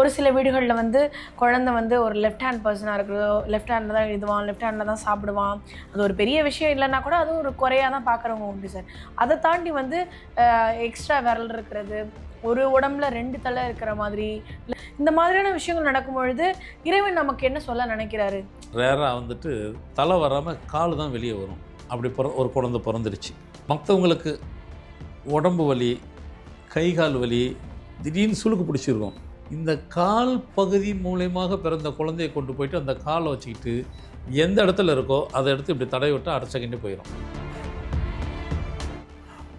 ஒரு சில வீடுகளில் வந்து குழந்தை வந்து ஒரு லெஃப்ட் ஹேண்ட் பர்சனாக இருக்கிறதோ லெஃப்ட் ஹேண்டில் தான் எழுதுவான் லெஃப்ட் ஹேண்டில் தான் சாப்பிடுவான். அது ஒரு பெரிய விஷயம் இல்லைன்னா கூட அதுவும் ஒரு குறையாக தான் பார்க்குறவங்க உண்டு சார். அதை தாண்டி வந்து எக்ஸ்ட்ரா விரல் இருக்கிறது ஒரு உடம்புல ரெண்டு தலை இருக்கிற மாதிரி இந்த மாதிரியான விஷயங்கள் நடக்கும் பொழுது இறைவன் நமக்கு என்ன சொல்ல நினைக்கிறாரு? ரேராக வந்துட்டு தலை வராமல் கால் தான் வெளியே வரும். அப்படி பிற ஒரு குழந்தை பிறந்துருச்சு. மற்றவங்களுக்கு உடம்பு வலி கை கால் வலி திடீர்னு சுழுக்கு பிடிச்சிருக்கோம். இந்த கால் பகுதி மூலயமாக பிறந்த குழந்தையை கொண்டு போயிட்டு அந்த காலை வச்சுக்கிட்டு எந்த இடத்துல இருக்கோ அதை எடுத்து இப்படி தடவி விட்டு அரை செகண்டே போயிடும்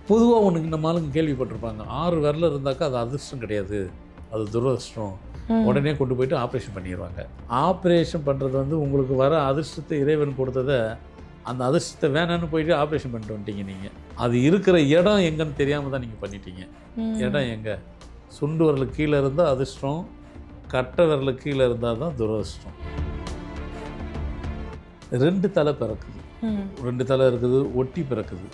பொதுவாக ஒன்று நம்ம ஆளுங்க கேள்விப்பட்டிருப்பாங்க. ஆறு விரல் இருந்தாக்கா அது அதிர்ஷ்டம் கிடையாது. அது துரதிர்ஷ்டம். உடனே கொண்டு போயிட்டு ஆப்ரேஷன் பண்ணிடுவாங்க. ஆப்ரேஷன் பண்ணுறது வந்து உங்களுக்கு வர அதிர்ஷ்டத்தை இறைவன் கொடுத்ததை அந்த அதிர்ஷ்டத்தை வேணான்னு போயிட்டு ஆப்ரேஷன் பண்ணிட்டு வந்துட்டீங்க நீங்கள் அது இருக்கிற இடம் எங்கன்னு தெரியாமல் தான் நீங்கள் பண்ணிட்டீங்க. இடம் எங்கே? சுண்டு விரலுக்கு கீழே இருந்தால் அதிர்ஷ்டம் கட்டை விரலுக்கு கீழே இருந்தால் தான் துரதிர்ஷ்டம். ரெண்டு தலை பிறக்குது. ரெண்டு தலை இருக்குது ஒட்டி பிறக்குது.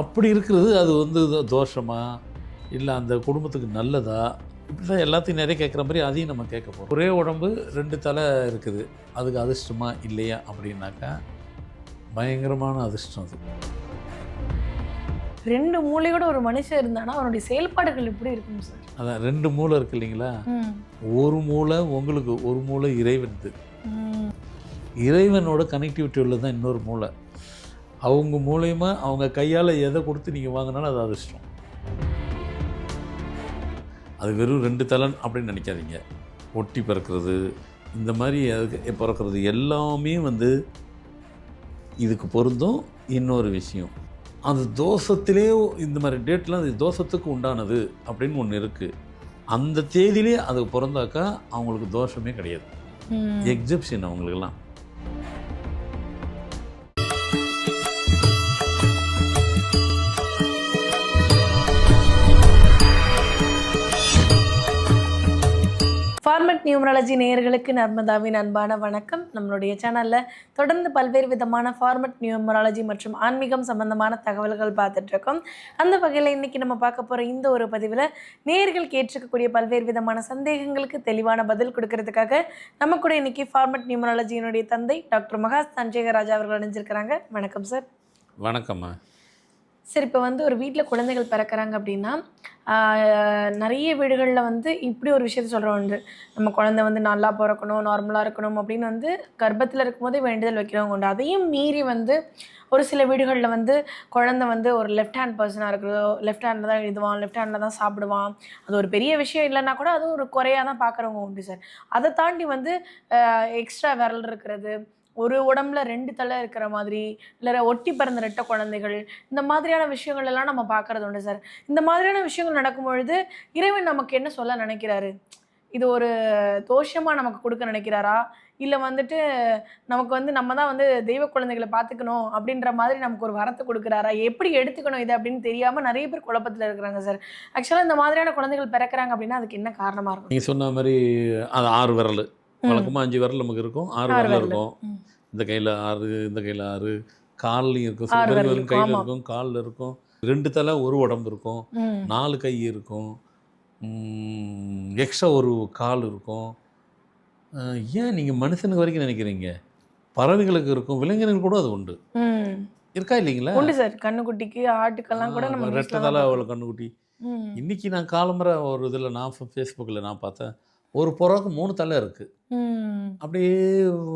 அப்படி இருக்கிறது அது வந்து தோஷமா? இல்லை அந்த குடும்பத்துக்கு நல்லதா? இப்படி தான் எல்லாத்தையும் நிறைய கேட்குற மாதிரி அதையும் நம்ம கேட்க போகிறோம் ஒரே உடம்பு ரெண்டு தலை இருக்குது. அதுக்கு அதிர்ஷ்டமா இல்லையா அப்படின்னாக்கா பயங்கரமான அதிர்ஷ்டம் அது. ரெண்டு மூளையோட ஒரு மனுஷன் இருந்தானா அவனுடைய செயல்பாடுகள் எப்படி இருக்கும் சார்? அதான் ரெண்டு மூளை இருக்கு இல்லைங்களா? ஒரு மூளை உங்களுக்கு ஒரு மூளை இறைவனுது. இறைவனோட கனெக்டிவிட்டி உள்ளது தான் இன்னொரு மூளை. அவங்க மூலயமா அவங்க கையால் எதை கொடுத்து நீங்கள் வாங்கினாலும் அது அதிர்ஷ்டம். அது வெறும் ரெண்டு தலன் அப்படின்னு நினைக்காதீங்க. ஒட்டி பிறக்கிறது இந்த மாதிரி அதுக்கு பிறக்கிறது எல்லாமே வந்து இதுக்கு பொருந்தும். இன்னொரு விஷயம் அது தோஷத்திலே இந்த மாதிரி டேட்லாம் அது தோஷத்துக்கு உண்டானது அப்படின்னு ஒன்று இருக்குது அந்த தேதியிலே அது பிறந்தாக்கா அவங்களுக்கு தோஷமே கிடையாது. எக்ஸப்ஷன் அவங்களுக்கெல்லாம். ஃபார்மட் நியூமராலஜி நேயர்களுக்கு நர்மதாவின் அன்பான வணக்கம். நம்மளுடைய சேனலில் தொடர்ந்து பல்வேறு விதமான ஃபார்மட் நியூமராலஜி மற்றும் ஆன்மீகம் சம்பந்தமான தகவல்கள் பார்த்துட்ருக்கோம் அந்த வகையில் இன்னைக்கு நம்ம பார்க்க போகிற இந்த ஒரு பதிவில் நேயர்கள் கேட்டிருக்கக்கூடிய பல்வேறு விதமான சந்தேகங்களுக்கு தெளிவான பதில் கொடுக்கறதுக்காக நம்ம கூட இன்னைக்கு ஃபார்மட் நியூமராலஜியினுடைய தந்தை டாக்டர் மகா சஞ்சயராஜா அவர்கள் அணிஞ்சிருக்கிறாங்க வணக்கம் சார். வணக்கம்மா. சரி இப்போ வந்து ஒரு வீட்டில் குழந்தைகள் பிறக்கிறாங்க அப்படின்னா நிறைய வீடுகளில் வந்து இப்படி ஒரு விஷயத்த சொல்கிறோம் உண்டு. நம்ம குழந்தை வந்து நல்லா பிறக்கணும் நார்மலாக இருக்கணும் அப்படின்னு வந்து கர்ப்பத்தில் இருக்கும்போதே வேண்டுதல் வைக்கிறவங்க உண்டு. அதையும் மீறி வந்து ஒரு சில வீடுகளில் வந்து குழந்தை வந்து ஒரு லெஃப்ட் ஹேண்ட் பர்சனாக இருக்கிறதோ லெஃப்ட் ஹேண்டில் தான் எழுதுவான் லெஃப்ட் ஹேண்டில் தான் சாப்பிடுவான். அது ஒரு பெரிய விஷயம் இல்லைன்னா கூட அது ஒரு குறையாக தான் பார்க்குறவங்க உண்டு சார். அதை தாண்டி வந்து எக்ஸ்ட்ரா விரல் இருக்கிறது ஒரு உடம்புல ரெண்டு தலை இருக்கிற மாதிரி இல்லை ஒட்டி பிறந்த ரெட்ட குழந்தைகள் இந்த மாதிரியான விஷயங்கள் எல்லாம் நம்ம பார்க்கறது உண்டு சார். இந்த மாதிரியான விஷயங்கள் நடக்கும் பொழுது இறைவன் நமக்கு என்ன சொல்ல நினைக்கிறாரு? இது ஒரு தோஷமா நமக்கு கொடுக்க நினைக்கிறாரா? இல்லை வந்துட்டு நமக்கு வந்து நம்ம தான் வந்து தெய்வ குழந்தைகளை பார்த்துக்கணும் அப்படின்ற மாதிரி நமக்கு ஒரு வரத்தை கொடுக்குறாரா? எப்படி எடுத்துக்கணும் இது அப்படின்னு தெரியாமல் நிறைய பேர் குழப்பத்தில் இருக்கிறாங்க சார். ஆக்சுவலாக இந்த மாதிரியான குழந்தைகள் பிறக்கிறாங்க அப்படின்னா அதுக்கு என்ன காரணமாக இருக்கும்? நீங்கள் சொன்ன மாதிரி அது ஆறு விரல். வழக்கமாக அஞ்சு விரல் நமக்கு இருக்கும் ஆறு விரல். இருக்கும். இந்த கையில் ஆறு இந்த கையில் ஆறு கால்லையும் இருக்கும். வெறும் இருக்கும், கையில். இருக்கும் காலில் இருக்கும். ரெண்டு தலை ஒரு உடம்பு இருக்கும். நாலு கை இருக்கும். எக்ஸ்ட்ரா ஒரு கால் இருக்கும். ஏன் நீங்கள் மனுஷனுக்கு வரைக்கும் நினைக்கிறீங்க? பறவைகளுக்கு இருக்கும் விலங்கினங்கள் கூட அது உண்டு. இருக்கா இல்லைங்களா? உண்டு சார். கண்ணுக்குட்டிக்கு ஆட்டுக்கெல்லாம் கூட நம்ம ரெட்டை newsல தலை தான் அவ்வளோ கண்ணுக்குட்டி. இன்னைக்கு நான் காலம்பரை ஒரு இதில் நான் ஃபேஸ்புக்கில் நான் பார்த்தேன். ஒரு புறாக்கு மூணு தலை இருக்குது. அப்படியே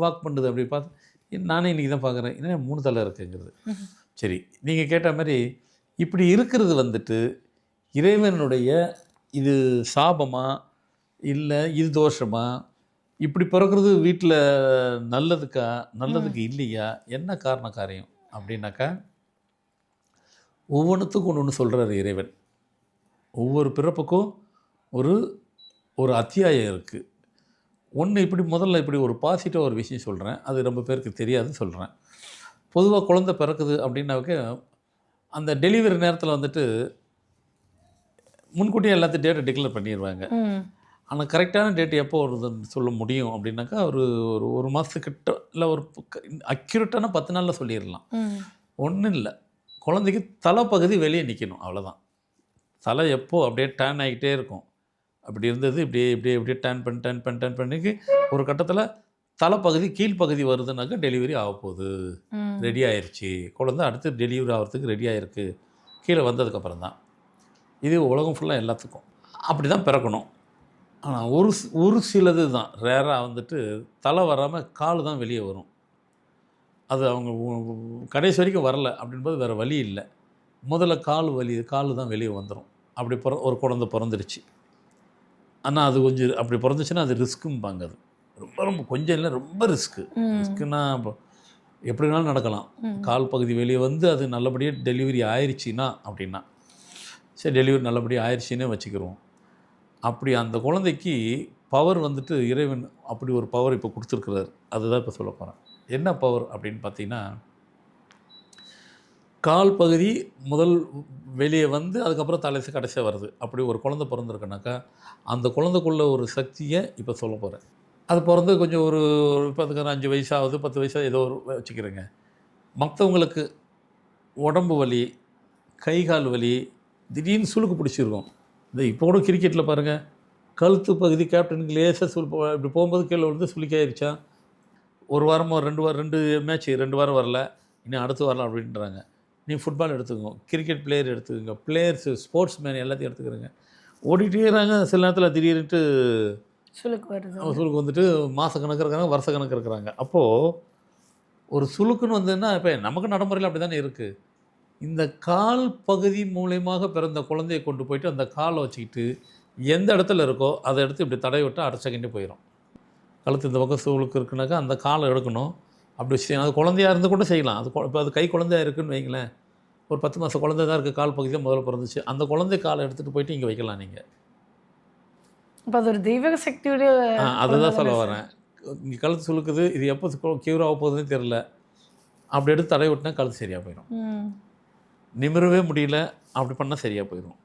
வாக் பண்ணுது அப்படி பார்த்து நானே இன்றைக்கி தான் பார்க்குறேன். என்ன மூணு தலை இருக்குங்கிறது. சரி நீங்கள் கேட்ட மாதிரி இப்படி இருக்கிறது வந்துட்டு இறைவனுடைய இது சாபமா? இல்லை இது தோஷமா? இப்படி பிறக்கிறது வீட்டில் நல்லதுக்கா? நல்லதுக்கு இல்லையா? என்ன காரண காரியம்? அப்படின்னாக்கா ஒவ்வொன்றுத்துக்கும் ஒன்று ஒன்று சொல்கிறார் இறைவன். ஒவ்வொரு பிறப்புக்கும் ஒரு ஒரு அத்தியாயம் இருக்குது ஒன்று இப்படி முதல்ல இப்படி ஒரு பாசிட்டிவ் ஒரு விஷயம் சொல்கிறேன் அது ரொம்ப பேருக்கு தெரியாதுன்னு சொல்கிறேன் பொதுவாக குழந்தை பிறக்குது அப்படின்னாக்க அந்த டெலிவரி நேரத்தில் வந்துட்டு முன்கூட்டியே எல்லாத்தையும் டேட்டை டிக்ளேர் பண்ணிடுவாங்க. ஆனால் கரெக்டான டேட் எப்போ வருதுன்னு சொல்ல முடியும் அப்படின்னாக்கா ஒரு ஒரு ஒரு மாதத்துக்கிட்ட இல்லை ஒரு அக்யூரேட்டான பத்து நாளில் சொல்லிடலாம். ஒன்றும் இல்லை. குழந்தைக்கு தலைப்பகுதி வெளியே நிற்கணும் அவ்வளோதான் தலை எப்போ அப்படியே டேன் ஆகிட்டே இருக்கும். அப்படி இருந்தது. இப்படியே இப்படியே இப்படியே டர்ன் பண்ணி டர்ன் பண்ணி டர்ன் பண்ணிக்கு ஒரு கட்டத்தில் தலைப்பகுதி கீழ்ப்பகுதி வருதுனாக்கா டெலிவரி ஆக போகுது ம். ரெடி ஆயிருச்சு. குழந்தை அடுத்து டெலிவரி ஆகிறதுக்கு ரெடி ஆயிருக்கு. கீழே வந்ததுக்கப்புறம் தான். இது உலகம் ஃபுல்லாக எல்லாத்துக்கும். அப்படி தான் பிறக்கணும். ஆனால் ஒரு ஒரு சிலது தான். ரேராக வந்துட்டு தலை வராமல் கால் தான் வெளியே வரும். அது அவங்க கடைசி வரைக்கும் வரல அப்படின்போது வேறு வழி இல்லை. முதல்ல கால் வலி கால் தான் வெளியே வந்துடும் அப்படி பிற ஒரு குழந்தை பிறந்துருச்சு. ஆனால் அது கொஞ்சம் அப்படி பிறந்துச்சுன்னா அது ரிஸ்க்கும்பாங்க அது. ரொம்ப ரொம்ப கொஞ்சம் இல்லை ரொம்ப ரிஸ்க்கு. ரிஸ்க்குன்னா இப்போ எப்படி வேணாலும் நடக்கலாம். கால் பகுதி வெளியே வந்து அது நல்லபடியாக டெலிவரி ஆயிடுச்சுன்னா அப்படின்னா சரி டெலிவரி நல்லபடியாக ஆயிடுச்சுன்னே வச்சுக்கிறோம் அப்படி அந்த குழந்தைக்கு பவர் வந்துட்டு இறைவன் அப்படி ஒரு பவர் இப்போ கொடுத்துருக்குறாரு. அதுதான் இப்போ சொல்ல போகிறேன் என்ன பவர் அப்படின்னு பார்த்தீங்கன்னா கால் பகுதி முதல் வெளியே வந்து அதுக்கப்புறம் தலைசு கடைசியாக வருது. அப்படி ஒரு குழந்தை பிறந்திருக்குனாக்கா அந்த குழந்தைக்குள்ள ஒரு சக்தியை இப்போ சொல்ல போகிறேன் அது பிறந்து கொஞ்சம் ஒரு இப்போ அதுக்கு அஞ்சு வயசாகுது பத்து வயசாக ஏதோ ஒரு வச்சுக்கிறேங்க. மற்றவங்களுக்கு உடம்பு வலி கை கால் வலி திடீர்னு சுழுக்கு பிடிச்சிருக்கும். இந்த இப்போ கூட கிரிக்கெட்டில் பாருங்கள் கழுத்து பகுதி கேப்டனுக்கு லேசாக சுல் இப்படி போகும்போது கீழே விழுந்து சுளுக்காயிருச்சா ஒரு வாரமோ ரெண்டு வாரம் ரெண்டு மேட்ச் ரெண்டு வாரம் வரல இன்னும் அடுத்து வரலாம் அப்படின்றாங்க. நீ ஃபுட்பால் எடுத்துக்கோங்க கிரிக்கெட் பிளேயர் எடுத்துக்கோங்க பிளேயர்ஸு ஸ்போர்ட்ஸ் மேன் எல்லாத்தையும் எடுத்துக்கிறேங்க. ஓடிட்டே இருக்காங்க சில நேரத்தில் திடீர்னுட்டு சுளுக்கு வருது. சுளுக்கு வந்துட்டு மாத கணக்கு இருக்கிறாங்க வருஷ கணக்கு இருக்கிறாங்க அப்போது ஒரு சுளுக்குன்னு வந்ததுன்னா இப்போ நமக்கு நடைமுறையில் அப்படி தானே இருக்குது இந்த கால் பகுதி மூலயமாக பிறந்த குழந்தையை கொண்டு போயிட்டு அந்த காலை வச்சுக்கிட்டு எந்த இடத்துல இருக்கோ அதை எடுத்து இப்படி தடவி விட்டு அடுத்த செகண்டே போயிடும் கழுத்து இந்த பக்கம் சுளுக்கு இருக்குனாக்கா அந்த காலை எடுக்கணும். அப்படி செய்யணும் அது குழந்தையா இருந்து கூட செய்யலாம். அது இப்போ அது கை குழந்தையா இருக்குன்னு வைங்களேன். ஒரு பத்து மாதம் குழந்தை தான் இருக்குது கால் பகுதி தான் முதல்ல பிறந்துச்சு. அந்த குழந்தை காலை எடுத்துகிட்டு போயிட்டு இங்கே வைக்கலாம் நீங்கள் அப்ப அது ஒரு தெய்வ சக்தியுடைய அதுதான் சொல்ல வரேன். இங்கே கழுத்து சுளுக்குது. இது எப்போ க்யூர் ஆக போகுதுன்னு தெரில அப்படி எடுத்து தடை விட்டினா கழுத்து சரியாக போயிடும். நிமிரவே முடியல. அப்படி பண்ணால் சரியாக போயிடும்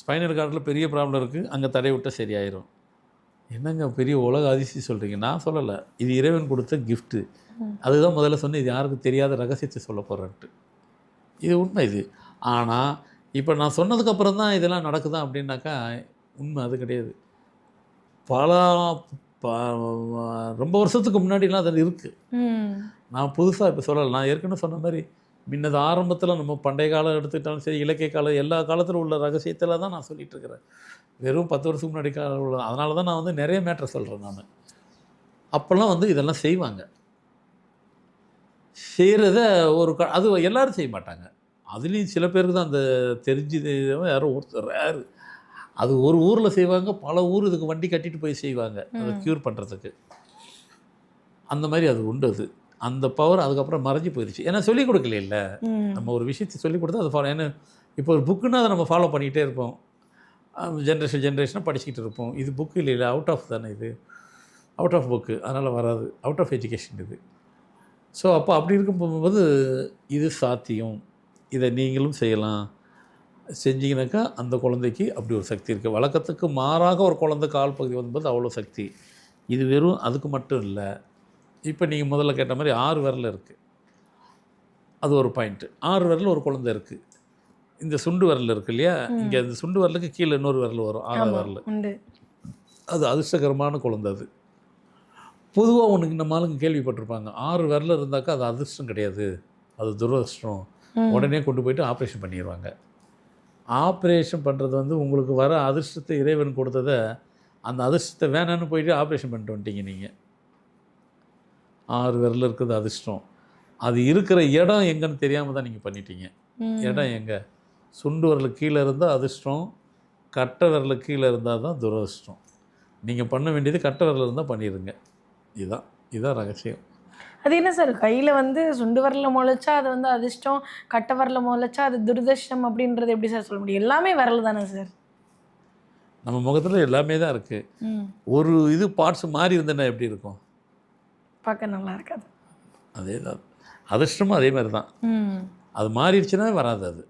ஸ்பைனல் கார்டில் பெரிய ப்ராப்ளம் இருக்குது அங்கே தடை விட்டால் சரியாயிரும். என்னங்க பெரிய உலக அதிசயம் சொல்கிறீங்க நான் சொல்லலை. இது இறைவன் கொடுத்த கிஃப்ட்டு. அதுதான் முதல்ல சொன்னேன். இது யாருக்கும் தெரியாத ரகசியத்தை சொல்ல போகிறேன்ட்டு இது உண்மை இது. ஆனால் இப்போ நான் சொன்னதுக்கப்புறம் தான் இதெல்லாம் நடக்குதா அப்படின்னாக்கா உண்மை அது கிடையாது. பல ரொம்ப வருஷத்துக்கு முன்னாடிலாம் அது இருக்குது. நான் புதுசாக இப்போ சொல்லலை. நான் ஏற்கனவே சொன்ன மாதிரி முன்னது ஆரம்பத்தில் நம்ம பண்டைய காலம் எடுத்துக்கிட்டாலும் சரி இலக்கிய காலம் எல்லா காலத்தில் உள்ள ரகசியத்தில் தான் நான் சொல்லிட்டு இருக்கிறேன். வெறும் பத்து வருஷத்துக்கு முன்னாடி காலம் உள்ள அதனால தான் நான் வந்து நிறைய மேட்ரை சொல்கிறேன் நான். அப்போல்லாம் வந்து இதெல்லாம் செய்வாங்க. செய்கிறத ஒரு க அது எல்லாரும் செய்ய மாட்டாங்க. அதுலேயும் சில பேருக்கு தான் அந்த தெரிஞ்சது யாரும் ஒருத்தர் rare. அது ஒரு ஊரில் செய்வாங்க பல ஊர் இதுக்கு வண்டி கட்டிட்டு போய் செய்வாங்க. அதை. க்யூர் பண்ணுறதுக்கு அந்த மாதிரி அது உண்டு அது. அந்த பவர் அதுக்கப்புறம் மறைஞ்சு போயிடுச்சு. ஏன்னா சொல்லிக் கொடுக்கல இல்லை. நம்ம ஒரு விஷயத்தை சொல்லிக் கொடுத்தா அது ஃபாலோ ஏன்னா இப்போ ஒரு புக்குன்னா அதை நம்ம ஃபாலோ பண்ணிகிட்டே இருப்போம். ஜென்ரேஷன் ஜென்ரேஷனாக படிச்சுக்கிட்டு இருப்போம். இது புக்கு இல்லை இல்லை அவுட் ஆஃப் தானே இது. அவுட் ஆஃப் புக்கு அதனால் வராது. அவுட் ஆஃப் எஜுகேஷன் இது. ஸோ அப்போ அப்படி இருக்கும்போது இது சாத்தியம். இதை நீங்களும் செய்யலாம். செஞ்சீங்கனாக்கா அந்த குழந்தைக்கு அப்படி ஒரு சக்தி இருக்குது வழக்கத்துக்கு மாறாக ஒரு குழந்தை கால் பகுதி வந்தபோது அவ்வளோ சக்தி. இது வெறும் அதுக்கு மட்டும் இல்லை. இப்போ நீங்கள் முதல்ல கேட்ட மாதிரி ஆறு விரல் இருக்குது அது ஒரு பாயிண்ட்டு ஆறு விரல் ஒரு குழந்தை இருக்குது இந்த சுண்டு விரல் இருக்கு இல்லையா? இங்கே இந்த சுண்டு விரலுக்கு கீழே இன்னொரு விரல் வரும் ஆறாவது ஆமா, விரல். அது அதிர்ஷ்டகரமான குழந்தை அது. பொதுவாக ஒன்றுக்கு நம்ம ஆளுங்க கேள்விப்பட்டிருப்பாங்க. ஆறு விரல் இருந்தாக்கா அது அதிர்ஷ்டம் கிடையாது. அது துரதிர்ஷ்டம். உடனே கொண்டு போயிட்டு ஆப்ரேஷன் பண்ணிடுவாங்க ஆப்ரேஷன் பண்ணுறது வந்து உங்களுக்கு வர அதிர்ஷ்டத்தை இறைவன் கொடுத்ததை அந்த அதிர்ஷ்டத்தை வேணான்னு போயிட்டு ஆப்ரேஷன் பண்ணிட்டு வந்துட்டீங்க நீங்கள் ஆறு விரல் இருக்குது அதிர்ஷ்டம் அது இருக்கிற இடம் எங்கன்னு தெரியாமல் தான் நீங்கள் பண்ணிட்டீங்க. இடம் எங்கே? சுண்டு விரலுக்கு கீழே இருந்தால் அதிர்ஷ்டம் கட்டை விரலுக்கு கீழே இருந்தால் தான் துரதிர்ஷ்டம் நீங்கள் பண்ண வேண்டியது கட்டை விரல் இருந்தால் பண்ணிடுங்க இதுதான் இதுதான் ரகசியம். அது என்ன சார் கையில வந்து சுண்டு வரல முளைச்சா அது வந்து அதிர்ஷ்டம் கட்டை வரல முளைச்சா அது துரதிர்ஷ்டம் அப்படின்றது எப்படி சார் சொல்ல முடியும்? எல்லாமே வரல தானே சார்? நம்ம முகத்தில் எல்லாமே தான் இருக்குது ஒரு இது பார்ட்ஸ் மாறி இருந்தேன்னா எப்படி இருக்கும்? பார்க்க நல்லா இருக்காது. அதே தான் அதிர்ஷ்டமும் அதே மாதிரி தான் அது மாறிடுச்சுன்னா வராது அது.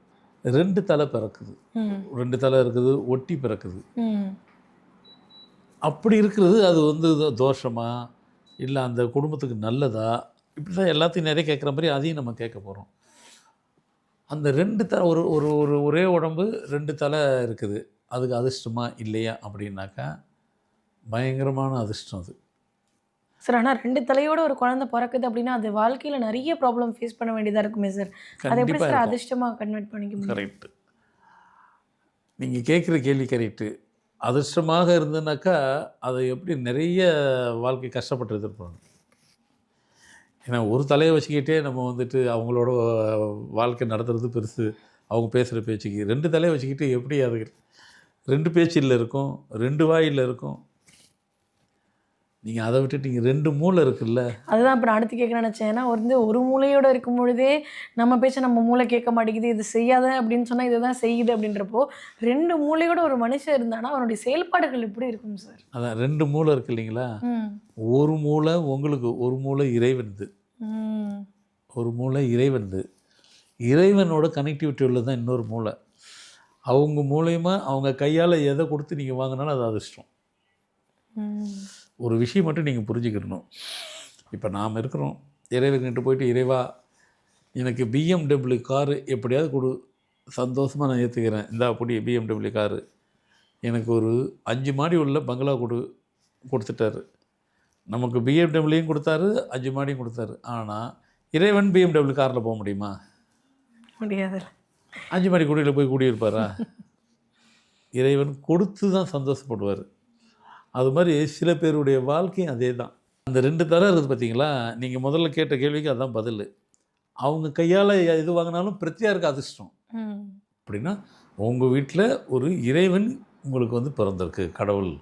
ரெண்டு தலை பிறக்குது. ரெண்டு தலை இருக்குது ஒட்டி பிறக்குது. அப்படி இருக்கிறது அது வந்து தோஷமா? இல்லை அந்த குடும்பத்துக்கு நல்லதா? இப்படி தான் எல்லாத்தையும் நிறைய கேட்குற மாதிரி அதையும் நம்ம கேட்க போகிறோம் அந்த ரெண்டு தலை ஒரு ஒரு ஒரு ஒரே உடம்பு ரெண்டு தலை இருக்குது. அதுக்கு அதிர்ஷ்டமா இல்லையா அப்படின்னாக்கா பயங்கரமான அதிர்ஷ்டம் அது. சார் ஆனால் ரெண்டு தலையோட ஒரு குழந்தை பிறக்குது அப்படின்னா அது வாழ்க்கையில் நிறைய ப்ராப்ளம் ஃபேஸ் பண்ண வேண்டியதாக இருக்குமே சார் அதை எப்படி சார் அதிர்ஷ்டமாக கன்வெர்ட் பண்ணிக்க முடியும்? கரெக்டு நீங்கள் கேட்குற கேள்வி கரெக்டு அதிர்ஷ்டமாக இருந்ததுனாக்கா அதை எப்படி நிறைய வாழ்க்கை கஷ்டப்பட்டு இருந்திருப்பாங்க. ஏன்னா ஒரு தலையை வச்சுக்கிட்டே நம்ம வந்துட்டு அவங்களோட வாழ்க்கை நடத்துறது பெருசு. அவங்க பேசுகிற பேச்சுக்கு ரெண்டு தலையை வச்சுக்கிட்டு எப்படி அது ரெண்டு பேச்சில் இருக்கும் ரெண்டு வாயில் இருக்கும் நீங்கள் அதை விட்டுட்டு நீங்கள் ரெண்டு மூளை இருக்குல்ல? அதுதான் இப்போ நான் அடுத்து கேட்க நினச்சேன். ஏன்னா வந்து ஒரு மூளையோட இருக்கும் பொழுதே நம்ம பேச்ச நம்ம மூளை கேட்க மாட்டேங்குது. இது செய்யாத அப்படின்னு சொன்னால் இதுதான் செய்யுது அப்படின்றப்போ ரெண்டு மூளையோட ஒரு மனுஷன் இருந்தானா அவனுடைய செயல்பாடுகள் எப்படி இருக்கும் சார் அதான் ரெண்டு மூளை இருக்கு இல்லைங்களா? ஒரு மூளை உங்களுக்கு ஒரு மூளை இறைவனுது. ஒரு மூளை இறைவனுது. இறைவனோட கனெக்டிவிட்டி உள்ளது தான் இன்னொரு மூளை. அவங்க மூலயமா அவங்க கையால் எதை கொடுத்து நீங்கள் வாங்கினாலும் அது அதிர்ஷ்டம். ஒரு விஷயம் மட்டும் நீங்கள் புரிஞ்சுக்கிடணும். இப்போ நாம் இருக்கிறோம். இறைவன்கிட்ட போயிட்டு இறைவா எனக்கு பிஎம்டபிள்யூ காரு எப்படியாவது கொடு. சந்தோஷமாக நான் ஏற்றுக்கிறேன் இந்த அப்படி பிஎம்டபிள்யூ காரு எனக்கு ஒரு அஞ்சு மாடி உள்ள பங்களா கொடு கொடுத்துட்டாரு. நமக்கு பிஎம்டபிள்யூயும் கொடுத்தாரு அஞ்சு மாடியும் கொடுத்தாரு. ஆனால் இறைவன் பிஎம்டபிள்யூ காரில் போக முடியுமா? முடியாது அஞ்சு மாடி குடியில் போய் குடியிருப்பாரா? இறைவன் கொடுத்து தான் சந்தோஷப்படுவார். அது மாதிரி சில பேருடைய வாழ்க்கையும் அதே தான். அந்த ரெண்டு தரம் இருக்குது பார்த்தீங்களா? நீங்கள் முதல்ல கேட்ட கேள்விக்கு அதான் பதில். அவங்க கையால் எது வாங்கினாலும் பிரத்தியாருக்கு அதிர்ஷ்டம். ம். அப்படின்னா உங்கள் வீட்டில் ஒரு இறைவன் உங்களுக்கு வந்து பிறந்திருக்கு கடவுள்.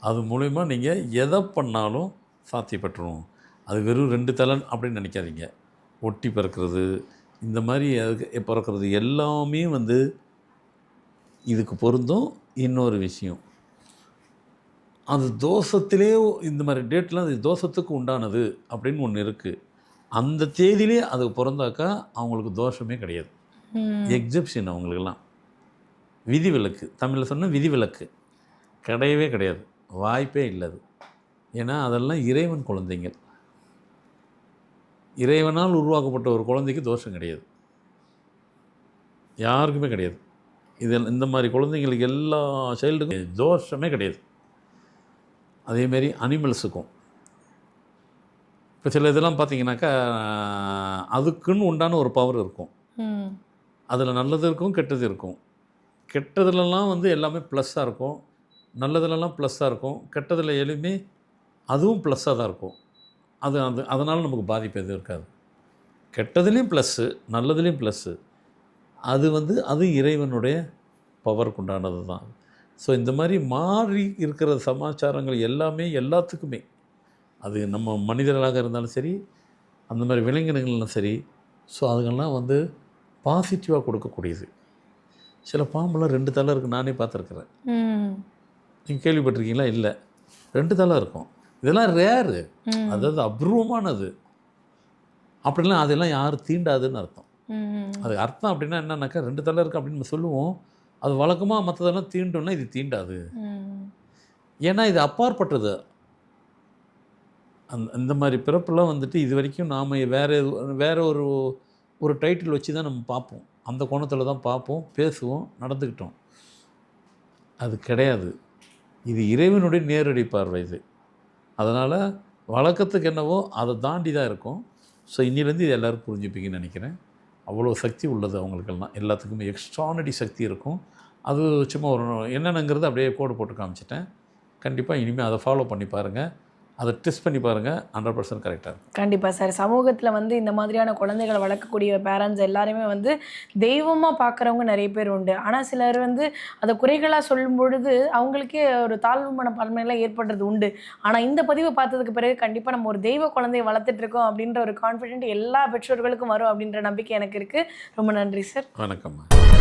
அது மூலயமா நீங்கள் எதை பண்ணாலும் சாத்தியப்பட்டுரும். அது வெறும் ரெண்டு தலன் அப்படின்னு நினைக்காதீங்க. ஒட்டி பிறக்கிறது இந்த மாதிரி அதுக்கு பிறக்கிறது எல்லாமே வந்து இதுக்கு பொருந்தும். இன்னொரு விஷயம் அது தோஷத்திலே இந்த மாதிரி டேட்லாம் அது தோஷத்துக்கு உண்டானது அப்படின்னு ஒன்று இருக்குது அந்த தேதியிலே அது பிறந்தாக்கா அவங்களுக்கு தோஷமே கிடையாது. எக்ஸப்ஷன் அவங்களுக்கெல்லாம். விதிவிலக்கு. தமிழில் சொன்ன விதிவிலக்கு. கிடையவே கிடையாது. வாய்ப்பே இல்லை அது ஏன்னா அதெல்லாம் இறைவன் குழந்தைங்கள் இறைவனால் உருவாக்கப்பட்ட ஒரு குழந்தைக்கு தோஷம் கிடையாது. யாருக்குமே கிடையாது. இதில் இந்த மாதிரி குழந்தைங்களுக்கு எல்லா சைல்டுக்கும் தோஷமே கிடையாது. அதேமாரி அனிமல்ஸுக்கும் இப்போ சில இதெல்லாம் பார்த்தீங்கன்னாக்கா அதுக்குன்னு உண்டான ஒரு பவர் இருக்கும். அதில் நல்லது இருக்கும் கெட்டது இருக்கும். கெட்டதுலலாம் வந்து எல்லாமே ப்ளஸ்ஸாக இருக்கும். நல்லதுலலாம் ப்ளஸ்ஸாக இருக்கும். கெட்டதில் எதுவுமே அதுவும் ப்ளஸ்ஸாக தான் இருக்கும். அது அது அதனால் நமக்கு பாதிப்பு எதுவும் இருக்காது. கெட்டதுலேயும் ப்ளஸ்ஸு நல்லதுலேயும் ப்ளஸ்ஸு அது வந்து அது இறைவனுடைய பவருக்கு உண்டானது தான் ஸோ இந்த மாதிரி மாறி இருக்கிற சமாச்சாரங்கள் எல்லாமே எல்லாத்துக்குமே. அது நம்ம மனிதர்களாக இருந்தாலும் சரி அந்த மாதிரி விலங்கினங்களும் சரி ஸோ அதுங்கெல்லாம் வந்து பாசிட்டிவாக கொடுக்கக்கூடியது. சில பாம்பெல்லாம் ரெண்டு தலை இருக்குது நானே பார்த்துருக்குறேன். நீங்கள் கேள்விப்பட்டிருக்கீங்களா? இல்லை. ரெண்டு தலை இருக்கும். இதெல்லாம் ரேரு அதாவது அபூர்வமானது. அப்படிலாம் அதெல்லாம் யாரும் தீண்டாதுன்னு அர்த்தம். ம் அது அர்த்தம் அப்படின்னா என்னன்னாக்கா ரெண்டு தலை இருக்குது அப்படின்னு நம்ம சொல்லுவோம். அது வழக்கமாக மற்றதெல்லாம் தீண்டும்னா இது தீண்டாது. ஏன்னா இது அப்பாற்பட்டது. அந்த இந்த மாதிரி பிறப்பெல்லாம் வந்துட்டு இது வரைக்கும் நாம் வேறு வேற ஒரு ஒரு டைட்டில் வச்சு தான் நம்ம பார்ப்போம். அந்த கோணத்தில் தான் பார்ப்போம் பேசுவோம் நடந்துக்கிட்டோம். அது கிடையாது. இது இறைவனுடைய நேரடி பார்வை இது. அதனால் வழக்கத்துக்கு என்னவோ அதை தாண்டி தான் இருக்கும். ஸோ இன்னிலேருந்து இது எல்லோரும் புரிஞ்சுப்பீங்கன்னு நினைக்கிறேன். அவ்வளோ சக்தி உள்ளது அவங்களுக்கெல்லாம். எல்லாத்துக்குமே எக்ஸ்ட்ரானடி சக்தி இருக்கும். அது சும்மா ஒரு என்னென்னங்கிறது அப்படியே கோடு போட்டு காமிச்சிட்டேன். கண்டிப்பாக இனிமேல் அதை ஃபாலோ பண்ணி பாருங்கள் அதை டெஸ்ட் பண்ணி பாருங்கள் ஹண்ட்ரட் பர்சன்ட் கரெக்டாக இருக்கும். கண்டிப்பாக சார். சமூகத்தில் வந்து இந்த மாதிரியான குழந்தைகளை வளர்க்கக்கூடிய பேரண்ட்ஸ் எல்லாருமே வந்து தெய்வமாக பார்க்குறவங்க நிறைய பேர் உண்டு. ஆனால் சிலர் வந்து அதை குறைகளாக சொல்லும் பொழுது அவங்களுக்கே ஒரு தாழ்வு மனப்பான்மையெல்லாம் ஏற்படுறது உண்டு. ஆனால் இந்த பதிவை பார்த்ததுக்கு பிறகு கண்டிப்பாக நம்ம ஒரு தெய்வ குழந்தையை வளர்த்துட்டு இருக்கோம் அப்படின்ற ஒரு கான்ஃபிடென்ட் எல்லா பெற்றோர்களுக்கும் வரும் அப்படின்ற நம்பிக்கை எனக்கு இருக்குது ரொம்ப நன்றி சார். வணக்கம்மா.